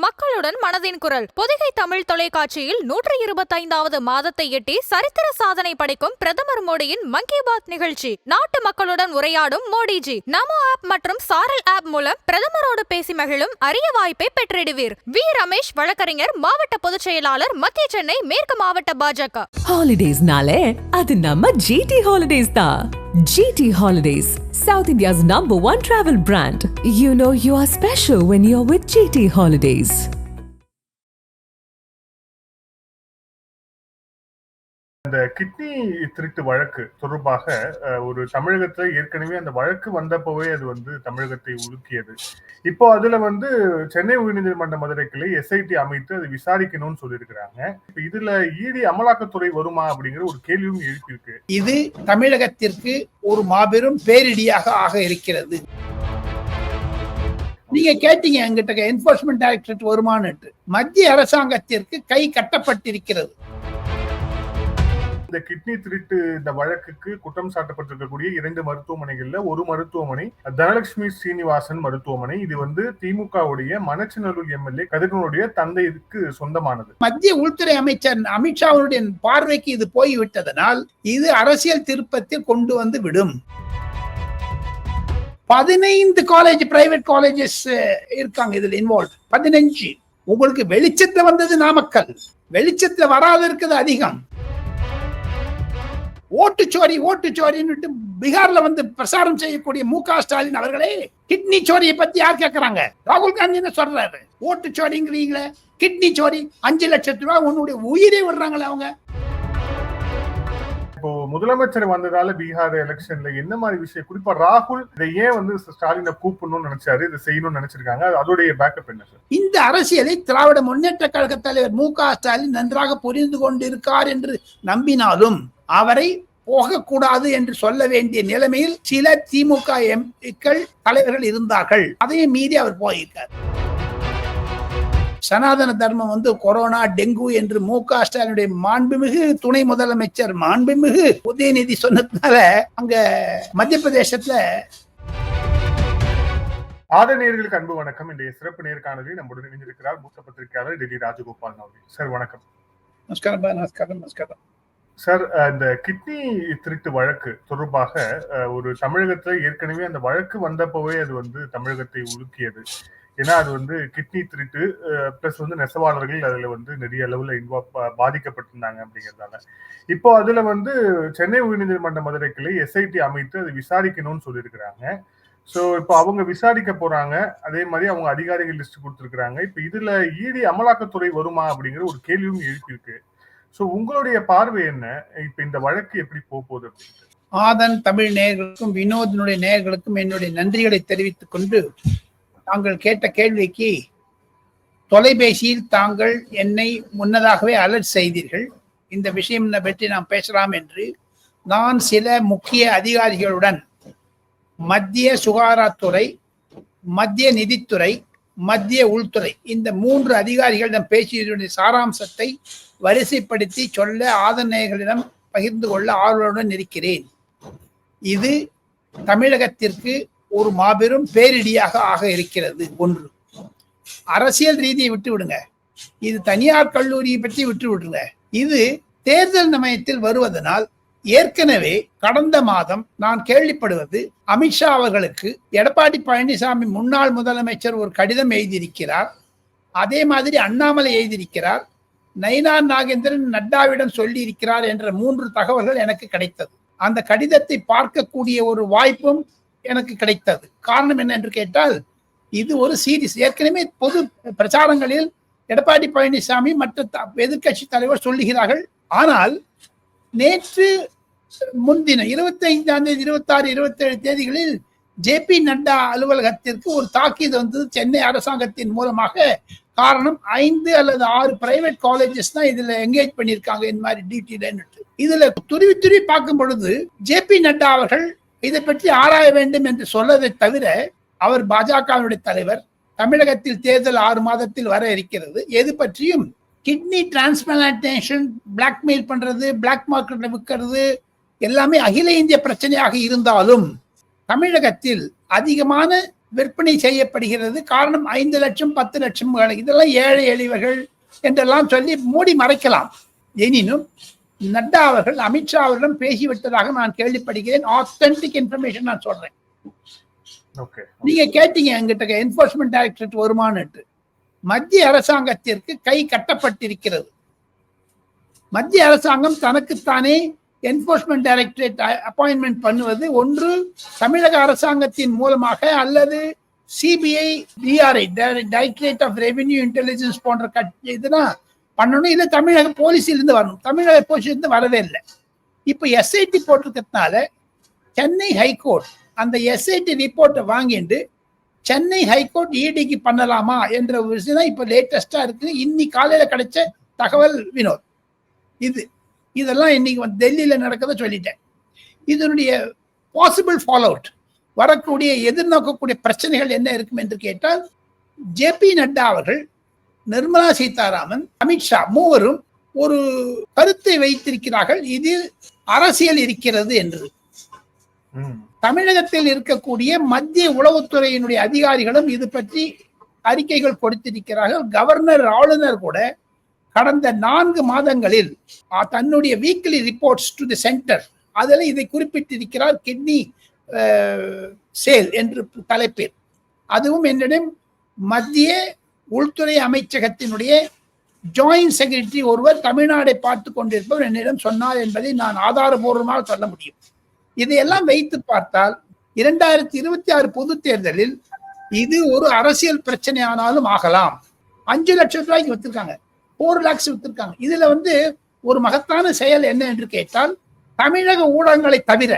மக்கள் மக்களுடன் மனதின் குரல். பொதிகை தமிழ் தொலைக்காட்சியில் நூற்றி இருபத்தைந்தாவது மாதத்தை எட்டி சரித்திர சாதனை படைக்கும் பிரதமர் மோடியின் மன் கி பாத் நிகழ்ச்சி. நாட்டு மக்களுடன் உரையாடும் மோடிஜி. நமோ ஆப் மற்றும் சாரல் ஆப் மூலம் பிரதமரோடு பேசி மகிழும் அரிய வாய்ப்பை பெற்றிடுவீர். வி. ரமேஷ் வழக்கறிஞர் மாவட்ட பொதுச் செயலாளர் மத்திய சென்னை மேற்கு மாவட்ட பாஜக. ஹாலிடேஸ்னாலே அது நம்ம ஜிடி ஹாலிடேஸ் தான் GT holidays south India's number one travel brand you know you are special when you with with GT அந்த கிட்னி திருட்டு வழக்கு தொடர்பாக ஒரு தமிழகத்துல ஏற்கனவே அந்த வழக்கு வந்தப்பவே அது வந்து தமிழகத்தை உலுக்கியது. இப்போ அதுல வந்து சென்னை உயர்நீதிமன்ற மதுரை கிளை எஸ்ஐடி அமைத்து அது விசாரிக்கணும்னு சொல்லியிருக்கிறாங்க. இப்போ இதுல இடி அமலாக்கத்துறை வருமா அப்படிங்கிற ஒரு கேள்வியும் எழுப்பியிருக்கு. இது தமிழகத்திற்கு ஒரு மாபெரும் பேரிடியாக ஆக இருக்கிறது. நீங்க கேட்டீங்க எங்கிட்ட என்போர்ஸ்மெண்ட் டைரக்டரேட் வருமானு மத்திய அரசாங்கத்திற்கு கை கட்டப்பட்டிருக்கிறது. இந்த கிட்னி திருட்டு இந்த வழக்குக்கு குற்றம் சாட்டப்பட்டிருக்கக்கூடிய இரண்டு மருத்துவமனைகள்ல ஒரு மருத்துவமனை தனலட்சுமி ஸ்ரீனிவாசன் மருத்துவமனை. இது வந்து திமுகவுடைய மணச்சநல்லூர் எம்எல்ஏ கதிரனுடைய தந்தைக்கு சொந்தமானது. மத்திய உள்துறை அமைச்சர் அமித்ஷாவுடைய பார்வைக்கு இது போய்விட்டதனால் இது அரசியல் திருப்பத்தில் கொண்டு வந்து விடும். பதினைந்து காலேஜ் பிரைவேட் காலேஜஸ் இருக்காங்க இதுல இன்வால்வ் பதினஞ்சு. உங்களுக்கு வெளிச்சத்துல வந்தது நாமக்கல். வெளிச்சத்துல வராது இருக்குது அதிகம். ஓட்டுச்சோரி ஓட்டுச்சோரின்னு பீகார்ல வந்து பிரசாரம் செய்யக்கூடிய மு க ஸ்டாலின் அவர்களே கிட்னி சோரியை பத்தி யார் கேட்கறாங்க ராகுல் காந்தி என்ன சொல்றாரு? ஓட்டுச்சோரிங்கிறீங்களே கிட்னி சோரி அஞ்சு லட்சத்து ரூபாய் உன்னுடைய உயிரே விடுறாங்களே அவங்க. இப்போ முதலமைச்சர் வந்ததால பீகார் எலெக்ஷன்ல என்ன மாதிரி விஷயம்? குறிப்பா ராகுல் இதை ஏன் வந்து ஸ்டாலினை கூப்பிடணும்னு நினைச்சாரு இதை செய்யணும்னு நினைச்சிருக்காங்க? அதோடைய பேக்கப் என்ன சார் இந்த அரசியலை திராவிட முன்னேற்ற கழக தலைவர் மு க ஸ்டாலின் நன்றாக புரிந்து கொண்டிருக்கார் என்று நம்பினாலும் அவரை போகக்கூடாது என்று சொல்ல வேண்டிய நிலைமையில் சில திமுக எம்பிக்கள் தலைவர்கள் இருந்தார்கள். அதையும் மீறி அவர் போயிருக்கார். சனாதன தர்மம் வந்து கொரோனா டெங்கு என்று மு க ஸ்டாலினுடைய மாண்புமிகு துணை முதலமைச்சர் மாண்புமிகு உதயநிதி சொன்னதுனால அங்க மத்திய பிரதேசத்துல ஆதரணியர்களுக்கு அன்பு வணக்கம். இன்றைய சிறப்பு நேர்காணலில் நம்முடன் இணைந்திருக்கிறார் மூத்த பத்திரிகையாளர் டெல்லி ராஜகோபால் அவர்கள். சார் வணக்கம். நமஸ்காரம் நமஸ்காரம் நமஸ்காரம். சார் இந்த கிட்னி திருட்டு வழக்கு தொடர்பாக ஒரு தமிழகத்துல ஏற்கனவே அந்த வழக்கு வந்தப்பவே அது வந்து தமிழகத்தை உலுக்கியது. ஏன்னா அது வந்து கிட்னி திருட்டு பிளஸ் வந்து நெசவாளர்கள் அதுல வந்து நிறைய அளவுல இன்வால்வ் பாதிக்கப்பட்டிருந்தாங்க அப்படிங்கிறதால. இப்போ அதுல வந்து சென்னை உயர்நீதிமன்ற மதுரை கிளை எஸ்ஐடி அமைத்து அது விசாரிக்கணும்னு சொல்லியிருக்கிறாங்க. ஸோ இப்போ அவங்க விசாரிக்க போறாங்க. அதே மாதிரி அவங்க அதிகாரிகள் லிஸ்ட் கொடுத்துருக்காங்க இப்போ இதுல இடி அமலாக்கத்துறை வருமா அப்படிங்கிற ஒரு கேள்வியும் எழுப்பியிருக்கு. ஸோ உங்களுடைய பார்வை என்ன? இப்போ இந்த வழக்கு எப்படி போகுது அப்படின்ட்டு. ஆதன் தமிழ் நேயர்களுக்கும் வினோதினுடைய நேயர்களுக்கும் என்னுடைய நன்றிகளை தெரிவித்துக் கொண்டு தாங்கள் கேட்ட கேள்விக்கு தொலைபேசியில் தாங்கள் என்னை முன்னதாகவே அலர்ட் செய்தீர்கள். இந்த விஷயம் பற்றி நாம் பேசலாம் என்று நான் சில முக்கிய அதிகாரிகளுடன் மத்திய சுகாதாரத்துறை மத்திய நிதித்துறை மத்திய உள்துறை இந்த மூன்று அதிகாரிகளிடம் பேசியதனுடைய சாராம்சத்தை வரிசைப்படுத்தி சொல்ல ஆதரநேயர்களிடம் பகிர்ந்து கொள்ள ஆர்வலுடன் இருக்கிறேன். இது தமிழகத்திற்கு ஒரு மாபெரும் பேரிடியாக ஆக இருக்கிறது ஒன்று. அரசியல் ரீதியை விட்டு விடுங்க இது தனியார் கல்லூரியை பற்றி விட்டு விடுங்க இது தேர்தல் நமயத்தில் வருவதனால் ஏற்கனவே கடந்த மாதம் நான் கேள்விப்படுவது அமித்ஷா அவர்களுக்கு எடப்பாடி பழனிசாமி முன்னாள் முதலமைச்சர் ஒரு கடிதம் எழுதியிருக்கிறார். அதே மாதிரி அண்ணாமலை எழுதியிருக்கிறார். நயினார் நாகேந்திரன் நட்டாவிடம் சொல்லி இருக்கிறார் என்ற மூன்று தகவல்கள் எனக்கு கிடைத்தது. அந்த கடிதத்தை பார்க்கக்கூடிய ஒரு வாய்ப்பும் எனக்கு கிடைத்தது. காரணம் என்ன என்று கேட்டால் இது ஒரு சீரிஸ் ஏற்கனவே பொது பிரச்சாரங்களில் எடப்பாடி பழனிசாமி மற்ற த- எதிர்க்கட்சி தலைவர் சொல்லுகிறார்கள். ஆனால் நேற்று முன்தினம் இருபத்தி ஐந்தாம் தேதி இருபத்தி ஆறு இருபத்தி ஏழு தேதிகளில் ஜே பி நட்டா அலுவலகத்திற்கு ஒரு தாக்கீது வந்தது சென்னை அரசாங்கத்தின் மூலமாக. காரணம் ஐந்து அல்லது ஆறு பிரைவேட் காலேஜஸ் தான் இதுல என்கேஜ் பண்ணியிருக்காங்க இந்த மாதிரி டிடில இதுல துருவி துருவி பார்க்கும் பொழுது ஜே பி நட்டா அவர்கள் இதை பற்றி ஆராய வேண்டும் என்று சொல்லதை தவிர அவர் பாஜகவினுடைய தலைவர் தமிழகத்தில் தேர்தல் ஆறு மாதத்தில் வர இருக்கிறது. எது பற்றியும் கிட்னி டிரான்ஸ்பிளான்டேஷன் பிளாக்மெயில் பண்றது பிளாக் மார்க்கெட்ல விற்கிறது எல்லாமே அகில இந்திய பிரச்சனையாக இருந்தாலும் தமிழகத்தில் அதிகமான விற்பனை செய்யப்படுகிறது. காரணம் ஐந்து லட்சம் பத்து லட்சம் இதெல்லாம் ஏழை எளிவர்கள் என்றெல்லாம் சொல்லி மூடி மறைக்கலாம். எனினும் நட்டா அவர்கள் அமித்ஷா அவர்களிடம் பேசிவிட்டதாக நான் கேள்விப்படுகிறேன். ஆத்தென்டிக் இன்ஃபர்மேஷன் நான் சொல்றேன். ஓகே நீங்க கேட்டீங்க எங்கிட்ட என்போர்ஸ்மெண்ட் டைரக்டரேட் வருமானட்டு மத்திய அரசாங்கத்திற்கு கை கட்டப்பட்டிருக்கிறது. மத்திய அரசாங்கம் தனக்குத்தானே என்போர்ஸ்மெண்ட் டைரக்டரேட் அப்பாயின்மெண்ட் பண்ணுவது ஒன்று தமிழக அரசாங்கத்தின் மூலமாக அல்லது CBI DRI directorate of revenue intelligence போன்ற இதெல்லாம் பண்ணணும். இல்லை தமிழக போலீஸிலிருந்து வரணும். தமிழக போலீஸ்லேருந்து வரவே இல்லை. இப்போ எஸ்ஐடி போட்டிருக்கிறதுனால சென்னை ஹைகோர்ட் அந்த எஸ்ஐடி ரிப்போர்ட்டை வாங்கிட்டு சென்னை ஹைகோர்ட் இடிக்கு பண்ணலாமா என்ற ஒரு விஷயம் தான் இப்போ லேட்டஸ்டாக இருக்குது. இன்னி காலையில் கிடைச்ச தகவல் வினோத். இது இதெல்லாம் இன்னைக்கு வந்து டெல்லியில் நடக்கதை சொல்லிட்டேன். இதனுடைய பாசிபிள் ஃபாலோ அவுட் வரக்கூடிய எதிர்நோக்கக்கூடிய பிரச்சனைகள் என்ன இருக்கும் என்று கேட்டால் ஜேபி நட்டா அவர்கள் நிர்மலா சீதாராமன் அமித்ஷா மூவரும் ஒரு கருத்தை வைத்திருக்கிறார்கள். இதில் அரசியல் இருக்கிறது என்று. தமிழகத்தில் இருக்கக்கூடிய மத்திய உளவுத்துறையினுடைய அதிகாரிகளும் இது பற்றி அறிக்கைகள் கொடுத்திருக்கிறார்கள். கவர்னர் ஆளுநர் கூட கடந்த நான்கு மாதங்களில் தன்னுடைய weekly reports to the centre அதில் இதை குறிப்பிட்டிருக்கிறார். கிட்னி சேல் என்று தலைப்பில். அதுவும் என்னிடம் மத்திய உள்துறை அமைச்சகத்தினுடைய ஜாயிண்ட் செக்ரட்டரி ஒருவர் தமிழ்நாடை பார்த்து கொண்டிருப்பவர் என்னிடம் சொன்னார் என்பதை நான் ஆதாரபூர்வமாக சொல்ல முடியும். இதையெல்லாம் வைத்து பார்த்தால் இரண்டாயிரத்தி இருபத்தி ஆறு பொது தேர்தலில் இது ஒரு அரசியல் பிரச்சனையானாலும் ஆகலாம். அஞ்சு லட்சம் ரூபாய்க்கு வித்திருக்காங்க. ஃபோர் லேக்ஸ் வித்திருக்காங்க. இதுல வந்து ஒரு மகத்தான செயல் என்ன என்று கேட்டால் தமிழக ஊடகங்களை தவிர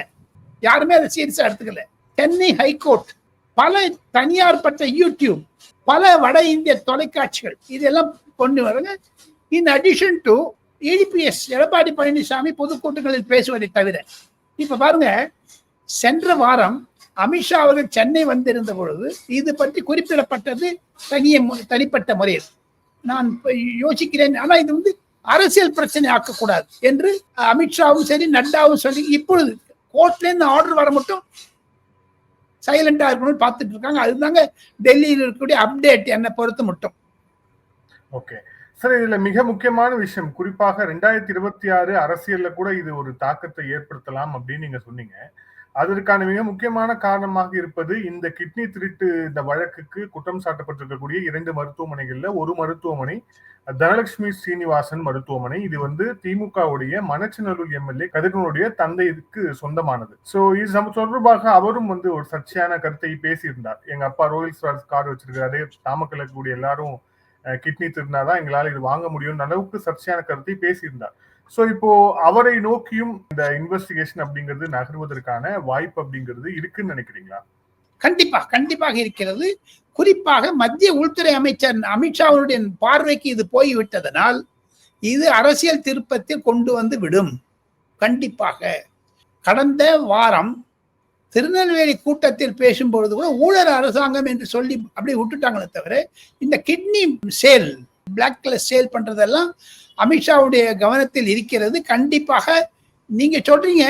யாருமே அதை சீரியஸா எடுத்துக்கல. சென்னை ஹைகோர்ட் பல தனியார் பட்ட யூடியூப் பல வட இந்திய தொலைக்காட்சிகள். இதெல்லாம் கொண்டு வருங்க. In addition to EPS Edappadi Palaniswami பொதுக்கூட்டங்களில் பேசுவதை தவிர இப்ப பாருங்க சென்ற வாரம் அமித்ஷா அவர்கள் சென்னை வந்திருந்த பொழுது இது பற்றி குறிப்பிடப்பட்டது தனிய தனிப்பட்ட முறையில். நான் யோசிக்கிறேன் ஆனா இது வந்து அரசியல் பிரச்சனை ஆக்கக்கூடாது என்று அமித்ஷாவும் சரி நட்டாவும் சொல்லி இப்பொழுது கோர்ட்ல இருந்து ஆர்டர் வர மட்டும் சைலண்டா இருக்கணும்னு பார்த்துட்டு இருக்காங்க. அதுதாங்க டெல்லியில் இருக்கக்கூடிய அப்டேட் என்னை பொறுத்து மட்டும். ஓகே. சார் இதுல மிக முக்கியமான விஷயம். குறிப்பாக ரெண்டாயிரத்தி இருபத்தி ஆறு அரசியல்ல கூட இது ஒரு தாக்கத்தை ஏற்படுத்தலாம் அப்படின்னு நீங்க சொன்னீங்க. அதற்கான மிக முக்கியமான காரணமாக இருப்பது இந்த கிட்னி திருட்டு இந்த வழக்குக்கு குற்றம் சாட்டப்பட்டிருக்கக்கூடிய இரண்டு மருத்துவமனைகள்ல ஒரு மருத்துவமனை தனலட்சுமி ஸ்ரீனிவாசன் மருத்துவமனை. இது வந்து திமுகவுடைய மணச்சநல்லூர் எம்எல்ஏ கதிரனுடைய தந்தைக்கு சொந்தமானது. சோ இது தொடர்பாக அவரும் வந்து ஒரு சர்ச்சையான கருத்தை பேசியிருந்தார். எங்க அப்பா ரோயல்ஸ் ராய்ஸ் கார் வச்சிருக்காரு நாமக்கல் இருக்கக்கூடிய எல்லாரும் கிட்னி திருடினாதான் எங்களால இது வாங்க முடியும் அளவுக்கு சர்ச்சையான கருத்தை பேசியிருந்தார். சோ இப்போ அவரை நோக்கியும் இந்த இன்வெஸ்டிகேஷன் அப்படிங்கிறது நகர்வதற்கான வாய்ப்பு அப்படிங்கிறது இருக்குன்னு நினைக்கிறீங்களா? கண்டிப்பா கண்டிப்பாக இருக்கிறது. குறிப்பாக மத்திய உள்துறை அமைச்சர் அமித்ஷா அவருடைய பார்வைக்கு இது போய்விட்டதனால் இது அரசியல் திருப்பத்தில் கொண்டு வந்து விடும். கண்டிப்பாக. கடந்த வாரம் திருநெல்வேலி கூட்டத்தில் பேசும்பொழுது கூட ஊழல் அரசாங்கம் என்று சொல்லி அப்படியே விட்டுட்டாங்களே தவிர இந்த kidney sale black colour sale பண்றதெல்லாம் அமித்ஷாவுடைய கவனத்தில் இருக்கிறது. கண்டிப்பாக நீங்க சொல்றீங்க.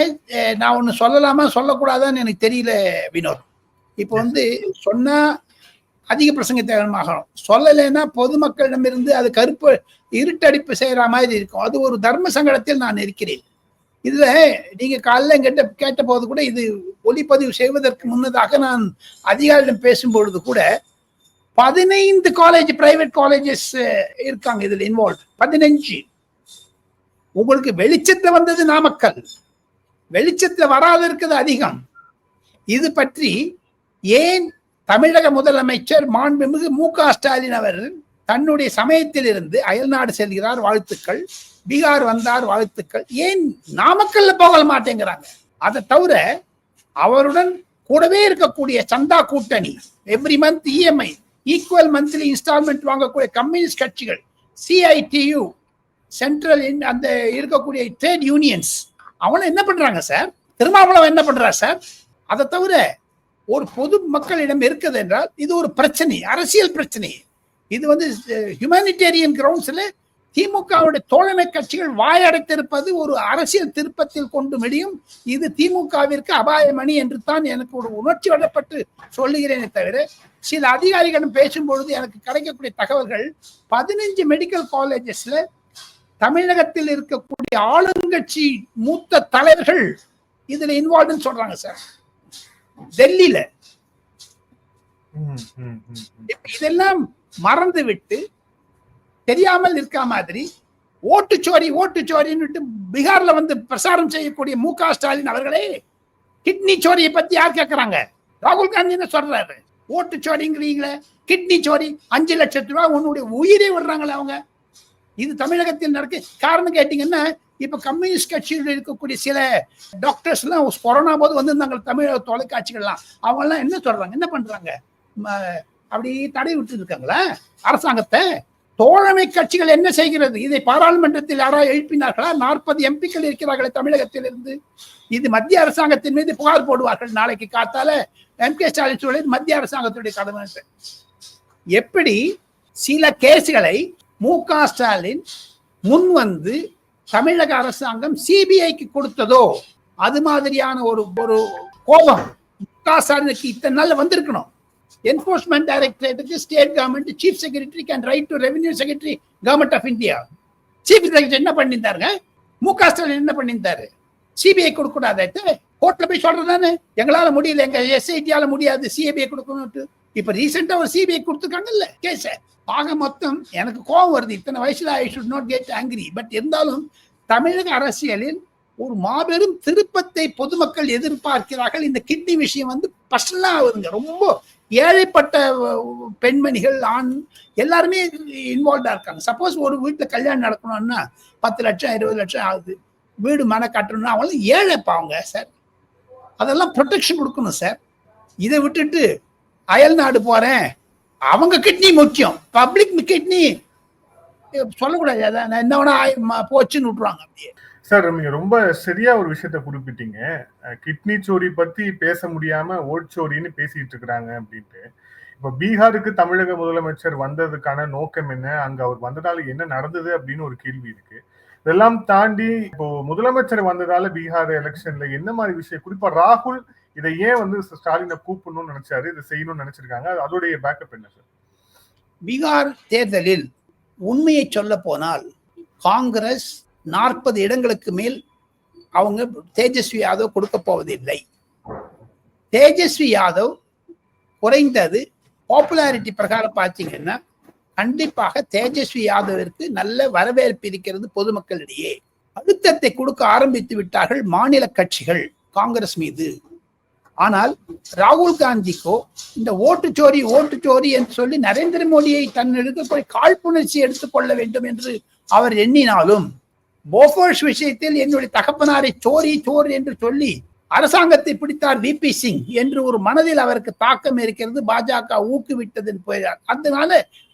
நான் ஒன்னு சொல்லலாமா சொல்லக்கூடாதான்னு எனக்கு தெரியல வினோத். இப்போ வந்து சொன்னா அதிக பிரசங்க தேவனமாகணும் சொல்லலைன்னா பொதுமக்களிடமிருந்து அது கருப்பு இருட்டடிப்பு செய்யற மாதிரி இருக்கும். அது ஒரு தர்ம சங்கடத்தில் நான் இருக்கிறேன். இதுல நீங்க காலைல என்கிட்ட கேட்ட போது கூட இது ஒளிப்பதிவு செய்வதற்கு முன்னதாக நான் அதிகாரியிடம் பேசும்பொழுது கூட பதினைந்து காலேஜ் பிரைவேட் காலேஜஸ் இருக்காங்க இதுல இன்வால்வ் பதினஞ்சு. உங்களுக்கு வெளிச்சத்துல வந்தது நாமக்கல். வெளிச்சத்துல வராது இருக்கிறது அதிகம். இது பற்றி ஏன் தமிழக முதலமைச்சர் மாண்புமிகு மு க ஸ்டாலின் அவர் தன்னுடைய சமயத்திலிருந்து அயல்நாடு செல்கிறார் வாழ்த்துக்கள். பீகார் வந்தார் வாழ்த்துக்கள். ஏன் நாமக்கல்ல போக மாட்டேங்கிறாங்க? அதை தவிர அவருடன் கூடவே இருக்கக்கூடிய சந்தா கூட்டணி every month EMI equal monthly instalment வாங்கக்கூடிய கம்யூனிஸ்ட் கட்சிகள் சிஐடியு சென்ட்ரல் அந்த இருக்கக்கூடிய ட்ரேட் யூனியன்ஸ் அவனை என்ன பண்றாங்க சார்? திருமாவளவன் என்ன பண்றார் சார்? அதை தவிர ஒரு பொது மக்களிடம் இருக்குது என்றால் இது ஒரு பிரச்சனை அரசியல் பிரச்சனை. இது வந்து ஹியூமானிட்டேரியன் கிரவுண்ட்ஸில் திமுகவுடைய தோழமை கட்சிகள் வாயடைத்திருப்பது ஒரு அரசியல் திருப்பத்தில் கொண்டு முடியும். இது திமுகவிற்கு அபாயமணி என்று தான் எனக்கு ஒரு உணர்ச்சி வளப்பட்டு சொல்லுகிறேனே தவிர சில அதிகாரிகளிடம் பேசும்பொழுது எனக்கு கிடைக்கக்கூடிய தகவல்கள் பதினஞ்சு மெடிக்கல் காலேஜஸ்ல தமிழகத்தில் இருக்கக்கூடிய ஆளுங்கட்சி மூத்த தலைவர்கள் இதுல இன்வால்வ்னு சொல்றாங்க சார். டெல்லியில. இதெல்லாம் மறந்து விட்டு தெரியாமல் இருக்க மாதிரி ஓட்டுச்சோரி ஓட்டுச்சோரின்னு பீகார்ல வந்து பிரசாரம் செய்யக்கூடிய மு க ஸ்டாலின் அவர்களே கிட்னி சோரியை பத்தி யார் கேட்கறாங்க ராகுல் காந்தி என்ன சொல்றாரு. ஓட்டுச்சோரிங்கிறீங்களே கிட்னி சோரி அஞ்சு லட்சத்து ரூபாய் உன்னுடைய உயிரை விடுறாங்களே அவங்க. இது தமிழகத்தில் நடக்கு. காரணம் கேட்டீங்கன்னா இப்ப கம்யூனிஸ்ட் கட்சியில் இருக்கக்கூடிய சில டாக்டர்ஸ் எல்லாம் கொரோனா போது வந்திருந்தாங்க தமிழக தொலைக்காட்சிகள்லாம். அவங்க எல்லாம் என்ன சொல்றாங்க? என்ன பண்றாங்க? அப்படி தடை விட்டு இருக்காங்களா? அரசாங்கத்தை? தோழமை கட்சிகள் என்ன செய்கிறது? இதை பாராளுமன்றத்தில் யாராவது எழுப்பினார்களா? நாற்பது எம்பிக்கள் இருக்கிறார்களே தமிழகத்தில் இருந்து இது மத்திய அரசாங்கத்தின் மீது புகார் போடுவார்கள் நாளைக்கு காத்தால. எம். கே. ஸ்டாலின் சொல்வது மத்திய அரசாங்கத்துடைய கடமை எப்படி சில கேஸ்களை மு. க. ஸ்டாலின் முன் வந்து தமிழக அரசாங்கம் சிபிஐக்கு கொடுத்ததோ அது மாதிரியான ஒரு ஒரு கோபம் மு. க. ஸ்டாலினுக்கு இத்தனை நாள் வந்திருக்கணும். Enforcement டைரக்டரேட்டுக்கு state government chief secretary can write to revenue secretary government of India chief secretary என்ன பண்ணியிருந்தாருங்க மு க ஸ்டாலின் என்ன பண்ணியிருந்தாரு சிபிஐ கொடுக்க கூடாது கோர்ட்ல போய் சொல்றதானே எங்களால முடியல எங்க எஸ்ஐடியால முடியாது சிபிஐ கொடுக்கணும்ட்டு இப்ப ரீசெண்டா ஒரு சிபிஐ கொடுத்துருக்காங்கல்ல கேச ஆக மொத்தம் எனக்கு கோபம் வருது. இத்தனை வயசுல I should not get angry but இருந்தாலும் தமிழக அரசியலில் ஒரு மாபெரும் திருப்பத்தை பொதுமக்கள் எதிர்பார்க்கிறார்கள். இந்த கிட்னி விஷயம் வந்து பர்சனலாக ஆகுதுங்க. ரொம்ப ஏழைப்பட்ட பெண்மணிகள் ஆண் எல்லாருமே இன்வால்வ்டா இருக்காங்க. சப்போஸ் ஒரு வீட்டில் கல்யாணம் நடக்கணும்னா பத்து லட்சம் இருபது லட்சம் ஆகுது. வீடு மன கட்டணும்னா அவங்களும் ஏழைப்பா அவங்க சார் அதெல்லாம் ப்ரொடெக்ஷன் கொடுக்கணும் சார் இதை விட்டுட்டு அயல் நாடு போறேன். அவங்க கிட்னி முக்கியம். பப்ளிக் கிட்னி சொல்லக்கூடாது. அதான் நான் என்ன வேணா போச்சுன்னு விட்டுருவாங்க அப்படியே. சார் நீங்க ரொம்ப சரியா ஒரு விஷயத்த குறிப்பிட்டீங்க. கிட்னி சோரி பத்தி பேச முடியாம ஓட்சோரின்னு பேசிட்டு இருக்கிறாங்க அப்படின்ட்டு. இப்ப பீகாருக்கு தமிழக முதலமைச்சர் வந்ததுக்கான நோக்கம் என்ன? அங்க அவர் வந்ததால என்ன நடந்தது அப்படின்னு ஒரு கேள்வி இருக்கு. இதெல்லாம் தாண்டி இப்போ முதலமைச்சர் வந்ததால பீகார் எலெக்ஷன்ல என்ன மாதிரி விஷயம்? குறிப்பா ராகுல் இதை ஏன் வந்து ஸ்டாலினை கூப்பிடணும்னு நினைச்சாரு? இதை செய்யணும்னு நினைச்சிருக்காங்க. அது- அதோடைய பேக்கப் என்ன சார்? பீகார் தேர்தலில் உண்மையை சொல்ல போனால் காங்கிரஸ் நாற்பது இடங்களுக்கு மேல் அவங்க தேஜஸ்வி யாதவ் கொடுக்க போவதில்லை. தேஜஸ்வி யாதவ் குறைந்தது பாப்புலாரிட்டி பிரகாரம் பார்த்தீங்கன்னா கண்டிப்பாக தேஜஸ்வி யாதவிற்கு நல்ல வரவேற்பு இருக்கிறது பொதுமக்களிடையே. அழுத்தத்தை கொடுக்க ஆரம்பித்து விட்டார்கள் மாநில கட்சிகள் காங்கிரஸ் மீது. ஆனால் ராகுல் காந்திக்கோ இந்த ஓட்டுச்சோரி ஓட்டுச்சோரி என்று சொல்லி நரேந்திர மோடியை தன் இருக்கக்கூடிய காழ்ப்புணர்ச்சி எடுத்துக்கொள்ள வேண்டும் என்று அவர் எண்ணினாலும் போஃபோர்ஸ் விஷயத்தில் என்னுடைய தகப்பனாரை சோரி சோர் என்று சொல்லி அரசாங்கத்தை பிடித்தார் விபி சிங் என்று ஒரு மனதில் அவருக்கு தாக்கம் இருக்கிறது. பாஜக ஊக்குவிட்டதுன்னு போயார் அதனால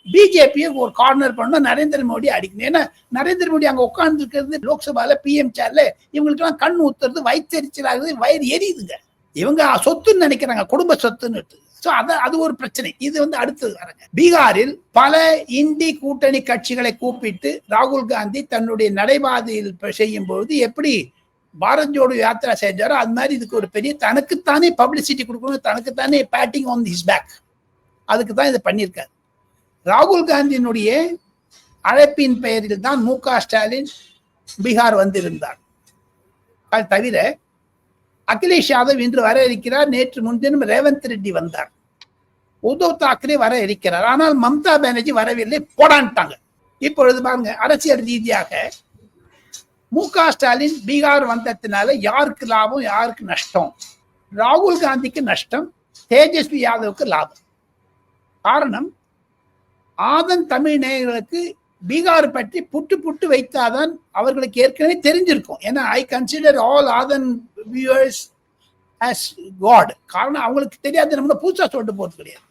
பிஜேபியை ஒரு கார்னர் பண்ண நரேந்திர மோடி அடிக்கணும். ஏன்னா நரேந்திர மோடி அங்க உட்கார்ந்து இருக்கிறது லோக்சபால பிஎம் சேர்ல இவங்களுக்கு எல்லாம் கண் ஊத்துறது வயிற்றுச்சலாகுது வயிறு எரியுதுங்க. இவங்க சொத்துன்னு நினைக்கிறாங்க குடும்ப சொத்துன்னு ஸோ அது அது ஒரு பிரச்சனை. இது வந்து அடுத்தது வரங்க. பீகாரில் பல இந்தி கூட்டணி கட்சிகளை கூப்பிட்டு ராகுல் காந்தி தன்னுடைய நடைபாதையில் செய்யும் பொழுது எப்படி பாரத் ஜோடு யாத்திரா செஞ்சாரோ அது மாதிரி இதுக்கு ஒரு பெரிய தனக்குத்தானே பப்ளிசிட்டி கொடுக்கணும் தனக்குத்தானே பேட்டிங் ஆன் ஹிஸ் பேக் அதுக்கு தான் இதை பண்ணியிருக்காரு. ராகுல் காந்தியினுடைய அழைப்பின் பெயரில் தான் மு க ஸ்டாலின் பீகார் வந்திருந்தார். அது தவிர அகிலேஷ் யாதவ் இன்று வர இருக்கிறார். நேற்று முன்தினம் ரேவந்த் ரெட்டி வந்தார். உத்தவ் தாக்கரே வர இருக்கிறார். ஆனால் மம்தா பானர்ஜி வரவில்லை. போடான்ட்டாங்க. இப்பொழுது பாருங்க அரசியல் ரீதியாக மு க ஸ்டாலின் பீகார் வந்ததுனால யாருக்கு லாபம் யாருக்கு நஷ்டம்? ராகுல் காந்திக்கு நஷ்டம் தேஜஸ்வி யாதவுக்கு லாபம். காரணம் ஆதன் தமிழ் நேயர்களுக்கு பீகார் பற்றி புட்டு புட்டு வைத்தாதான் அவர்களுக்கு ஏற்கனவே தெரிஞ்சிருக்கும். ஏன்னா I consider all other viewers as god காரணம் அவங்களுக்கு தெரியாது. நம்ம பூசா சொல்லிட்டு போறது கிடையாது.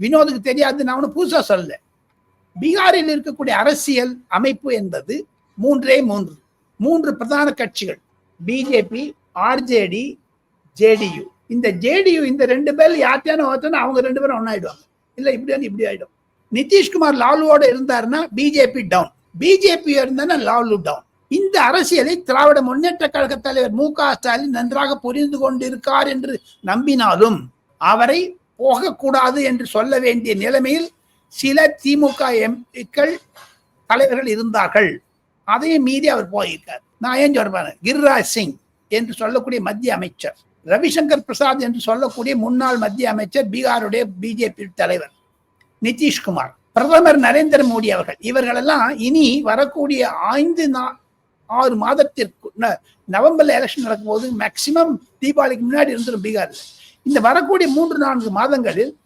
வினோதுக்கு தெரியாது. நான் ஒன்றும் புதுசா சொல்லல. பீகாரில் இருக்கக்கூடிய அரசியல் அமைப்பு என்பது மூன்றே மூன்று. மூன்று பிரதான கட்சிகள். பிஜேபி ஆர்ஜேடி ஜேடியு இந்த ஜேடியு இந்த ரெண்டு பேர் யார்ட்டான ஒருத்தன அவங்க ரெண்டு பேரும் ஒன்னாயிடுவாங்க. இல்ல இப்படி வந்து இப்படி ஆயிடும். நிதிஷ்குமார் லாலுவோட இருந்தாருன்னா பிஜேபி டவுன் பிஜேபி இருந்தா லாலு டவுன் இந்த அரசியலை திராவிட முன்னேற்ற கழக தலைவர் மு க ஸ்டாலின் நன்றாக புரிந்து கொண்டிருக்கார் என்று நம்பினாலும் அவரை போகக்கூடாது என்று சொல்ல வேண்டிய நிலைமையில் சில திமுக எம்பிக்கள் தலைவர்கள் இருந்தார்கள். அதையும் மீறி அவர் போயிருக்கார். நான் ஏன் சொல்றேன் கிரிராஜ் சிங் என்று சொல்லக்கூடிய மத்திய அமைச்சர் ரவிசங்கர் பிரசாத் என்று சொல்லக்கூடிய முன்னாள் மத்திய அமைச்சர் பீகாருடைய பிஜேபி தலைவர். நிதிஷ்குமார் பிரதமர் நரேந்திர மோடி அவர்கள் இவர்களெல்லாம் இனி வரக்கூடிய ஐந்து நா- ஆறு மாதத்திற்கு நவம்பர்ல எலெக்ஷன் நடக்கும்போது மேக்சிமம் தீபாவளிக்கு முன்னாடி இருந்துரும் பீகார்ல. இந்த வரக்கூடிய மூன்று நான்கு மாதங்களில்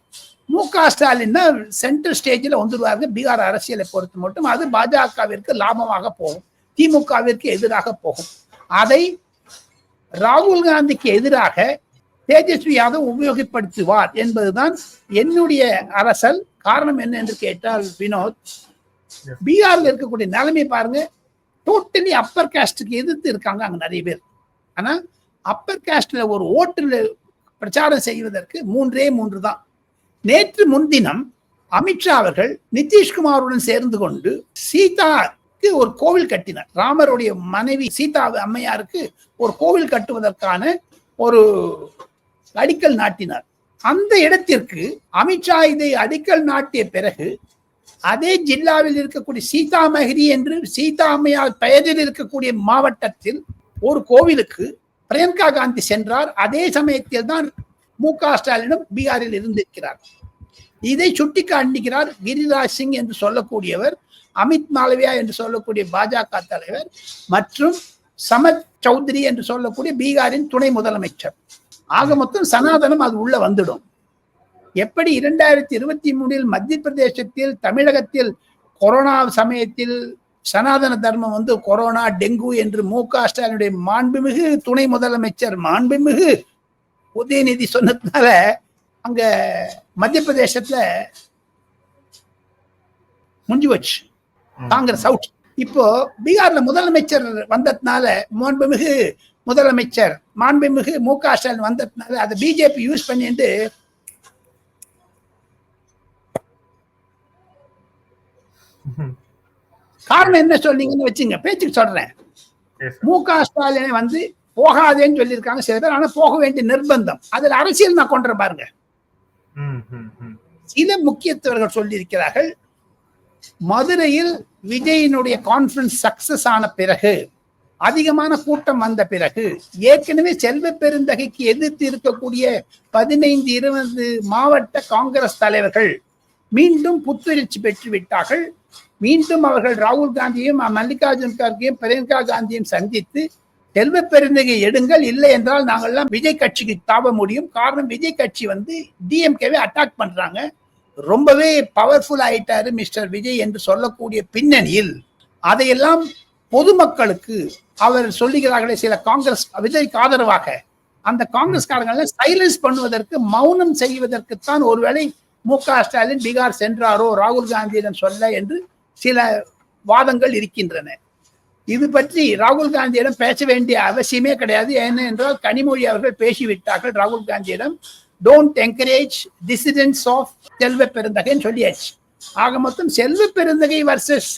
மு க ஸ்டாலின் சென்ட்ரல் ஸ்டேஜில் வந்துடுவார்கள் பீகார் அரசியலை பொறுத்து மட்டும். அது பாஜகவிற்கு லாபமாக போகும் திமுகவிற்கு எதிராக போகும். அதை ராகுல் காந்திக்கு எதிராக தேஜஸ்வி யாதவ் உபயோகப்படுத்துவார் என்பதுதான் என்னுடைய அரசல் காரணம் என்ன என்று கேட்டால் வினோத். பீகார்ல இருக்கக்கூடிய நிலைமை பாருங்க. டோட்டலி அப்பர் காஸ்டுக்கு எதிர்த்து இருக்காங்க அங்க நிறைய பேர். ஆனா அப்பர் காஸ்ட்ல ஒரு ஓட்டுல பிரச்சாரம் செய்வதற்கு மூன்றே மூன்று தான். நேற்று முன்தினம் அமித்ஷா அவர்கள் நிதிஷ்குமாருடன் சேர்ந்து கொண்டு சீதாக்கு ஒரு கோவில் கட்டினார். ராமருடைய மனைவி சீதா அம்மையாருக்கு ஒரு கோவில் கட்டுவதற்கான ஒரு அடிக்கல் நாட்டினார். அந்த இடத்திற்கு அமித்ஷா இதை அடிக்கல் நாட்டிய பிறகு அதே ஜில்லாவில் இருக்கக்கூடிய சீதாமகிரி என்று சீதாமையா பெயரில் இருக்கக்கூடிய மாவட்டத்தில் ஒரு கோவிலுக்கு பிரியங்கா காந்தி சென்றார். அதே சமயத்தில் தான் மு க ஸ்டாலினும் பீகாரில் இருந்திருக்கிறார். இதை சுட்டி காண்பிக்கிறார் கிரிராஜ் சிங் என்று சொல்லக்கூடியவர் அமித் மாலவியா என்று சொல்லக்கூடிய பாஜக தலைவர் மற்றும் சமத் சௌத்ரி என்று சொல்லக்கூடிய பீகாரின் துணை முதலமைச்சர். ஆக மொத்தம் சனாதனம் அது உள்ள வந்துடும். எப்படி இரண்டாயிரத்தி இருபத்தி மூணில் மத்திய பிரதேசத்தில் தமிழகத்தில் கொரோனா சமயத்தில் சனாதன தர்மம் வந்து கொரோனா டெங்கு என்று மு க ஸ்டாலினுடைய மாண்புமிகு துணை முதலமைச்சர் மாண்புமிகு உதயநிதி சொன்னதுனால அங்க மத்திய பிரதேசத்துல முடிஞ்சு வச்சு காங்கிரஸ் அவுட் இப்போ பீகார்ல முதலமைச்சர் வந்ததுனால மாண்புமிகு முதலமைச்சர் மாண்புமிகு மு க ஸ்டாலின் வந்ததுனால அதை பிஜேபி யூஸ் பண்ணிட்டு காரணம் என்ன சொன்னீங்கன்னு வச்சுங்க பேச்சுக்கு சொல்றேன். மு க ஸ்டாலினை வந்து போகாதேன்னு சொல்லியிருக்காங்க சில பேர் ஆனா போக வேண்டிய நிர்பந்தம் அதுல அரசியல் நான் கொண்டு பாருங்க. சில முக்கியத்துவர்கள் சொல்லியிருக்கிறார்கள் மதுரையில் விஜயினுடைய கான்ஃபரன்ஸ் சக்சஸ் ஆன பிறகு அதிகமான கூட்டம் வந்த பிறகு ஏற்கனவே செல்வ பெருந்தகைக்கு எதிர்த்து இருக்கக்கூடிய பதினைந்து இருபது மாவட்ட காங்கிரஸ் தலைவர்கள் மீண்டும் புத்துணர்ச்சி பெற்று விட்டார்கள். மீண்டும் அவர்கள் ராகுல் காந்தியும் மல்லிகார்ஜுன் கார்கேயும் பிரியங்கா காந்தியும் சந்தித்து செல்வ பெருந்தகை எடுங்கள் இல்லை என்றால் நாங்கள்லாம் விஜய் கட்சிக்கு தாவ முடியும். காரணம் விஜய் கட்சி வந்து டிஎம்கேவை அட்டாக் பண்றாங்க. ரொம்பவே பவர்ஃபுல் ஆயிட்டாரு மிஸ்டர் விஜய் என்று சொல்லக்கூடிய பின்னணியில் அதையெல்லாம் பொதுமக்களுக்கு அவர் சொல்லுகிறார்களே சில காங்கிரஸ் விஜய்க்கு ஆதரவாக. அந்த காங்கிரஸ்காரங்களை சைலன்ஸ் பண்ணுவதற்கு மௌனம் செய்வதற்குத்தான் ஒருவேளை மு க ஸ்டாலின் பீகார் சென்றாரோ ராகுல் காந்தியிடம் சொல்ல என்று சில வாதங்கள் இருக்கின்றன. இது பற்றி ராகுல் காந்தியிடம் பேச வேண்டிய அவசியமே கிடையாது. ஏனென்றால் கனிமொழி அவர்கள் பேசிவிட்டார்கள். ராகுல் காந்தியிடம் don't encourage dissidents of Selva பெருந்தகைன்னு சொல்லியாச்சு. ஆக மொத்தம் செல்வ பெருந்தகை வர்சஸ்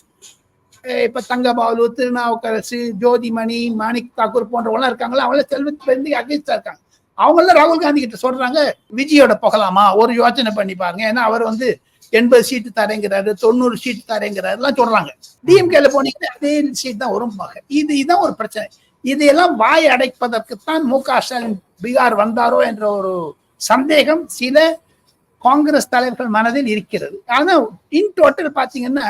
இப்ப தங்கபாலு திருநாவுக்கரசு ஜோதிமணி மாணிக் தாக்கூர் போன்றவங்களாம் இருக்காங்களா அவங்கள செல்வ பெருந்தகை இருக்காங்க. அவங்களாம் ராகுல் காந்தி கிட்ட சொல்றாங்க விஜயோட போகலாமா? ஒரு யோசனை பண்ணி பாருங்க. ஏன்னா அவர் வந்து எண்பது சீட்டு தரேங்கிறாரு தொண்ணூறு சீட்டு தரேங்கிறாருலாம் சொல்றாங்க. டிஎம்கேல போனீங்கன்னா அதே சீட் தான் வரும் இது இதுதான் ஒரு பிரச்சனை. இதையெல்லாம் வாய் அடைப்பதற்குத்தான் மு க ஸ்டாலின் பீகார் வந்தாரோ என்ற ஒரு சந்தேகம் சில காங்கிரஸ் தலைவர்கள் மனதில் இருக்கிறது. ஆனா இன் டோட்டல் பாத்தீங்கன்னா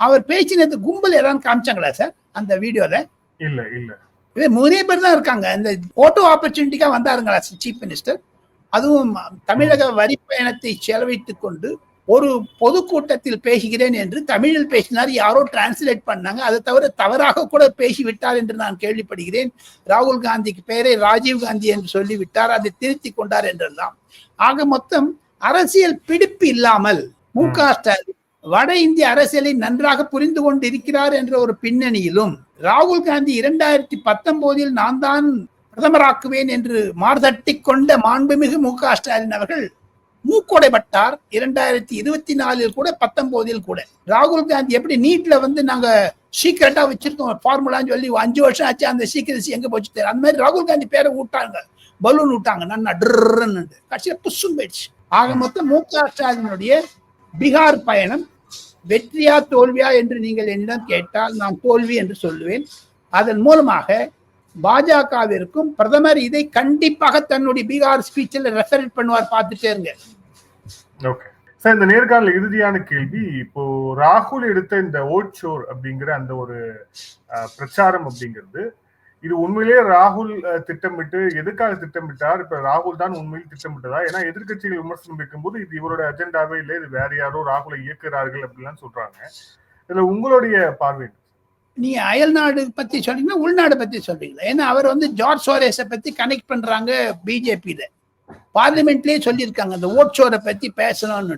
அவர் பேசினது கும்பல் ஏதாவது காமிச்சாங்களா சார்? அந்த வீடியோல? இல்ல இல்ல. இது நிறைய பேர் தான் இருக்காங்க. இந்த ஓட்டோ ஆப்பர்ச்சுனிட்டிக்கா வந்தாருங்களா சீஃப் மினிஸ்டர் அதுவும் தமிழக வரி பயணத்தை செலவிட்டுக் கொண்டு ஒரு பொதுக்கூட்டத்தில் பேசுகிறேன் என்று தமிழில் பேசினார். யாரோ டிரான்ஸ்லேட் பண்ணாங்க. அதை தவிர தவறாக கூட பேசிவிட்டார் என்று நான் கேள்விப்படுகிறேன். ராகுல் காந்திக்கு பெயரை ராஜீவ் காந்தி என்று சொல்லிவிட்டார். அதை திருத்தி கொண்டார் என்றெல்லாம். ஆக மொத்தம் அரசியல் பிடிப்பு இல்லாமல் மு க ஸ்டாலின் வட இந்திய அரசியலை நன்றாக புரிந்து கொண்டு இருக்கிறார் என்ற ஒரு பின்னணியிலும் ராகுல் காந்தி இரண்டாயிரத்தி பத்தொன்பதில் நான் தான் பிரதமராக்குவேன் என்று மார்தட்டி கொண்ட மாண்புமிகு மு க ஸ்டாலின் அவர்கள் மூக்கொடைப்பட்டார். இரண்டாயிரத்தி இருபத்தி நாலில் கூட பத்தொன்பதில் கூட. ராகுல் காந்தி எப்படி நீட்ல வந்து நாங்க சீக்கிரட்டா வச்சிருக்கோம்? ஃபார்முலான்னு சொல்லி அஞ்சு வருஷம் ஆச்சு அந்த சீக்கிரசி எங்க போச்சு தெரியும். அந்த மாதிரி ராகுல் காந்தி பேரை விட்டாங்க பலூன் விட்டாங்க நன்னா ட்ருன்னு கடைசியில் புஷ்ஷும் போயிடுச்சு. ஆக மொத்தம் மு க ஸ்டாலினுடைய பீகார் பயணம் வெற்றியா தோல்வியா என்று நீங்கள் என்னிடம் கேட்டால் நான் தோல்வி என்று சொல்லுவேன். அதன் மூலமாக பாஜகவிற்கும் பிரதமர் இதை கண்டிப்பாக தன்னுடைய பீகார் ஸ்பீச்சில் ரெஃபர் பண்ணுவார் பார்த்துட்டே இருங்க. ஓகே சார் இந்த நேர்காணல் இறுதியான கேள்வி. இப்போ ராகுல் எடுத்த இந்த ஓட் ஷோர் அப்படிங்கிற அந்த ஒரு பிரச்சாரம் அப்படிங்கிறது இது உண்மையிலேயே ராகுல் திட்டமிட்டு எதுக்காக திட்டமிட்டார்? இப்ப ராகுல் தான் உண்மையில் திட்டமிட்டதா? ஏன்னா எதிர்க்கட்சிகள் விமர்சனம் வைக்கும்போது இது இவரோட அஜெண்டாவே இல்லை இது வேற யாரோ ராகுலை இயக்குகிறார்கள் அப்படிலாம் சொல்றாங்க. இதுல உங்களுடைய பார்வை? நீ அயல்நாடு பத்தி சொல்றீங்கன்னா உள்நாடு பத்தி சொல்றீங்களா? ஏன்னா அவர் வந்து ஜார்ஜ் சோரேஸை பத்தி கனெக்ட் பண்றாங்க பிஜேபியில பார்லிமெண்ட்லயே சொல்லியிருக்காங்க அந்த ஓட் ஷோரை பத்தி பேசணும்னு.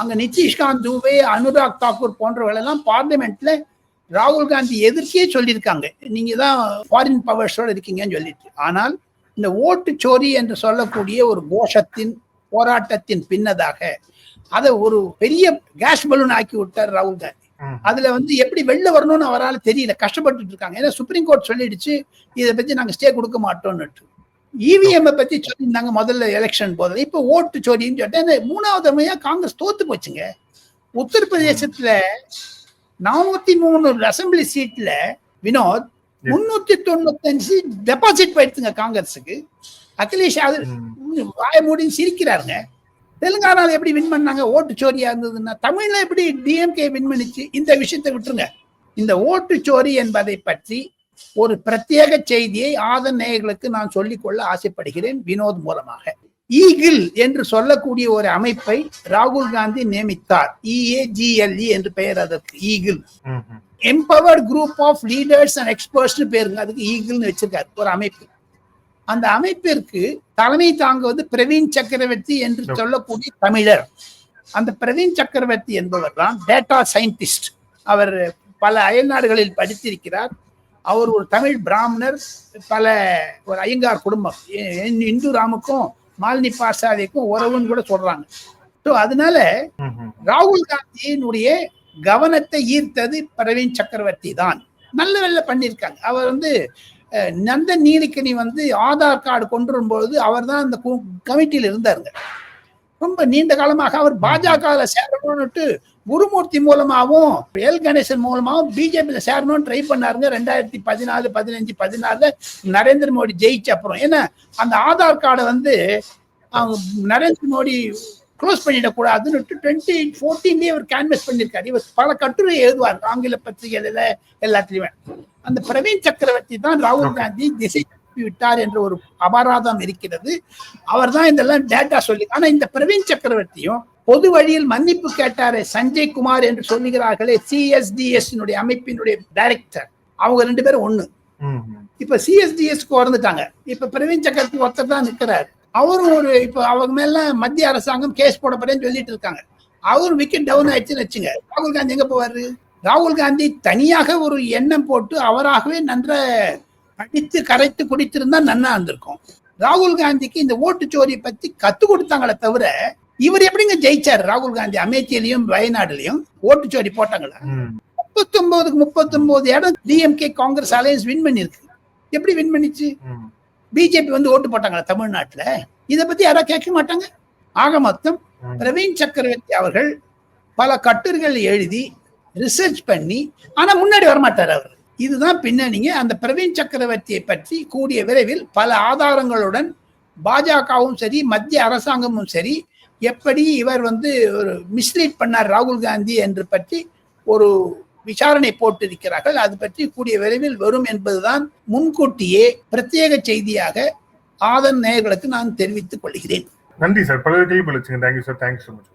அங்க நிதிஷ்காந்த் தூபே அனுராக் தாக்கூர் போன்றவர்கள் எல்லாம் பார்லிமெண்ட்ல ராகுல் காந்தி எதிர்க்கே சொல்லியிருக்காங்க. நீங்க தான் ஃபாரின் பவர்ஸோட இருக்கீங்கன்னு சொல்லிட்டு. ஆனால் இந்த ஓட்டு சோரி என்று சொல்லக்கூடிய ஒரு கோஷத்தின் போராட்டத்தின் பின்னதாக அதை ஒரு பெரிய கேஸ் பலூன் ஆக்கி விட்டார் ராகுல் காந்தி. அதுல வந்து எப்படி வெளில வரணும்னு அவரால் தெரியல. கஷ்டப்பட்டுட்டு இருக்காங்க. ஏன்னா சுப்ரீம் கோர்ட் சொல்லிடுச்சு இதை பத்தி நாங்க ஸ்டே கொடுக்க மாட்டோம்னு இவிஎம் பத்தி சொல்லியிருந்தாங்க முதல்ல எலெக்ஷன் போதும் இப்ப ஓட்டு சோரின்னு சொல்லிட்டு மூணாவது முறையா காங்கிரஸ் தோத்து போச்சுங்க. உத்தரப்பிரதேசத்துல நானூத்தி மூணு அசெம்பிளி சீட்ல வினோத் முன்னூத்தி தொண்ணூத்தஞ்சு டெபாசிட் போயிடுச்சுங்க காங்கிரஸுக்கு. அகிலேஷ் யாதவ் ம். வாய மூடி சிரிக்கிறாருங்க. தெலுங்கானால எப்படி வின் பண்ணாங்க? ஓட்டு சோரியா இருந்ததுன்னா தமிழ்ல எப்படி டிஎம்கே வின் பண்ணிச்சு? இந்த விஷயத்தை விட்டுருங்க. இந்த ஓட்டு சோரி என்பதை பற்றி ஒரு பிரத்யேக செய்தியை ஆதன் நேயர்களுக்கு நான் சொல்லிக்கொள்ள ஆசைப்படுகிறேன் வினோத் மூலமாக. ஈகிள் என்று சொல்லக்கூடிய ஒரு அமைப்பை ராகுல் காந்தி நியமித்தார். E இஏஜிஎல்இ என்று பெயர் அதற்கு eagle. Empowered group of leaders and experts பேருங்க அதுக்கு ஈகிள்னு வச்சிருக்காரு ஒரு அமைப்பு. அந்த அமைப்பிற்கு தலைமை தாங்குவது பிரவீன் சக்கரவர்த்தி என்று சொல்லக்கூடிய தமிழர். அந்த பிரவீன் சக்கரவர்த்தி என்பவர் தான் டேட்டா சயின்டிஸ்ட் அவர் பல அயல்நாடுகளில் படித்திருக்கிறார். அவர் ஒரு தமிழ் பிராமணர் பல ஒரு ஐயங்கார் குடும்பம். இந்து ராமுக்கும் மாலினி பாசாதிக்கும் உறவுன்னு கூட சொல்றாங்க. ஸோ அதனால ராகுல் காந்தியினுடைய கவனத்தை ஈர்த்தது பிரவீன் சக்கரவர்த்தி தான். நல்ல நல்ல பண்ணியிருக்காங்க. அவர் வந்து நந்த நீலக்கணி வந்து ஆதார் கார்டு கொண்டு வரும்போது அவர் தான் அந்த கமிட்டியில் இருந்தாருங்க. ரொம்ப நீண்ட காலமாக அவர் பாஜகவில் சேரணும்னுட்டு குருமூர்த்தி மூலமாகவும் எல். கணேசன் மூலமாகவும் பிஜேபியில சேரணும்னு ட்ரை பண்ணாருங்க. ரெண்டாயிரத்தி பதினாலு பதினஞ்சு பதினாறுல நரேந்திர மோடி ஜெயிச்ச அப்புறம். ஏன்னா அந்த ஆதார் கார்டை வந்து அவங்க நரேந்திர மோடி க்ளோஸ் பண்ணிடக்கூடாதுன்னு டுவெண்ட்டி ஃபோர்டீன்லேயே அவர் கேன்வஸ் பண்ணியிருக்காரு இவர் பல கட்டுரை எழுதுவார். ஆங்கில பத்திரிகைகளில் எல்லாத்துலேயுமே. அந்த பிரவீன் சக்கரவர்த்தி தான் ராகுல் காந்தி திசை விட்டார் என்ற ஒரு அபராதம் இருக்கிறது. அவர் தான் இதெல்லாம் டேட்டா சொல்லி ஆனா இந்த பிரவீன் சக்கரவர்த்தியும் பொது வழியில் மன்னிப்பு கேட்டாரே சஞ்சய் குமார் என்று சொல்லுகிறார்களே சிஎஸ்டிஎஸ் அமைப்பினுடைய டைரக்டர் அவங்க ரெண்டு பேரும் ஒண்ணு. இப்ப சிஎஸ்டிஎஸ்க்கு வந்துட்டாங்க இப்ப பிரவீன் சக்கரவர்த்தி ஒருத்தர் தான் நிக்கிறாரு. அவரும் ஒரு இப்ப அவங்க மேல மத்திய அரசாங்கம் கேஸ் போட போறேன்னு சொல்லிட்டு இருக்காங்க. அவரும் விக்கெட் டவுன் ஆயிடுச்சுன்னு வச்சுங்க. ராகுல் காந்தி எங்க போவாரு? ராகுல் காந்தி தனியாக ஒரு எண்ணம் போட்டு அவராகவே நன்ற படித்து கரைத்து குடித்திருந்தா நன்னா இருந்திருக்கும். ராகுல் காந்திக்கு இந்த ஓட்டுச்சோரி பத்தி கத்து கொடுத்தாங்களே தவிர இவர் எப்படிங்க ஜெயிச்சாரு? ராகுல் காந்தி அமேத்தியிலையும் வயநாடுலயும் ஓட்டுச்சோரி போட்டாங்களா? ம். முப்பத்தொன்பதுக்கு முப்பத்தொன்பது இடம் டிஎம்கே காங்கிரஸ் அலையன்ஸ் வின் பண்ணிருக்கு எப்படி வின் பண்ணிச்சு. பிஜேபி வந்து ஓட்டு போட்டாங்களா தமிழ்நாட்டுல? இத பத்தி யாரா கேட்க மாட்டாங்க? ஆக மொத்தம். பிரவீன் சக்கரவர்த்தி அவர்கள் பல கட்டுரைகள் எழுதி ரிசர்ச் பண்ணி ஆனா முன்னாடி வரமாட்டார் அவர். இதுதான் பின்னணிங்க. அந்த பிரவீன் சக்கரவர்த்தியை பற்றி கூடிய விரைவில் பல ஆதாரங்களுடன் பாஜகவும் சரி மத்திய அரசாங்கமும் சரி எப்படி இவர் வந்து ஒரு மிஸ்லீட் பண்ணார் ராகுல் காந்தி என்று பற்றி ஒரு விசாரணை போட்டிருக்கிறார்கள். அது பற்றி கூடிய விரைவில் வரும் என்பதுதான் முன்கூட்டியே பிரத்யேக செய்தியாக ஆதன் நேயர்களுக்கு நான் தெரிவித்துக் கொள்கிறேன். நன்றி சார். பல கேள்வி thank you sir thank you so much